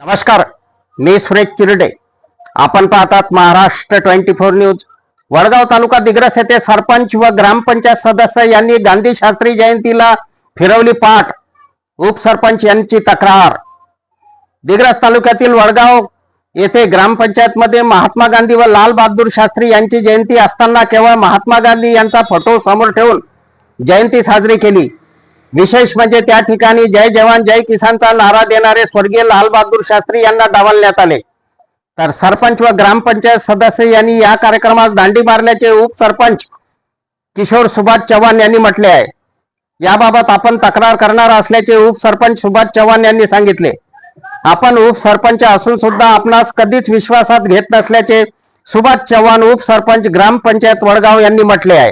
नमस्कार मी सुरेश चिरडे. आपण पाहतात Maharashtra twenty four news. Vadgaon taluka Digras येथे सरपंच व ग्रामपंचायत सदस्य यांनी गांधी शास्त्री जयंतीला फिरवली पाठ. उपसरपंच यांची तक्रार. दिग्रस तालुक्यातील वडगाव येथे ग्रामपंचायत मध्ये महात्मा गांधी व लाल बहादूर शास्त्री यांची जयंती असताना केवळ महात्मा गांधी यांचा फोटो समोर ठेवून जयंती साजरी केली. विशेष म्हणजे त्या ठिकाणी जय जवान जय किसानचा नारा देणारे स्वर्गीय लालबहादूर शास्त्री यांना डावलण्यात आले. तर सरपंच व ग्रामपंचायत सदस्य यांनी या कार्यक्रमात दांडी मारल्याचे उपसरपंच किशोर सुभाष चव्हाण यांनी म्हटले आहे. याबाबत आपण तक्रार करणार असल्याचे उपसरपंच सुभाष चव्हाण यांनी सांगितले. आपण उपसरपंच असून सुद्धा आपणास कधीच विश्वासात घेत नसल्याचे सुभाष चव्हाण उपसरपंच ग्रामपंचायत वडगाव यांनी म्हटले आहे.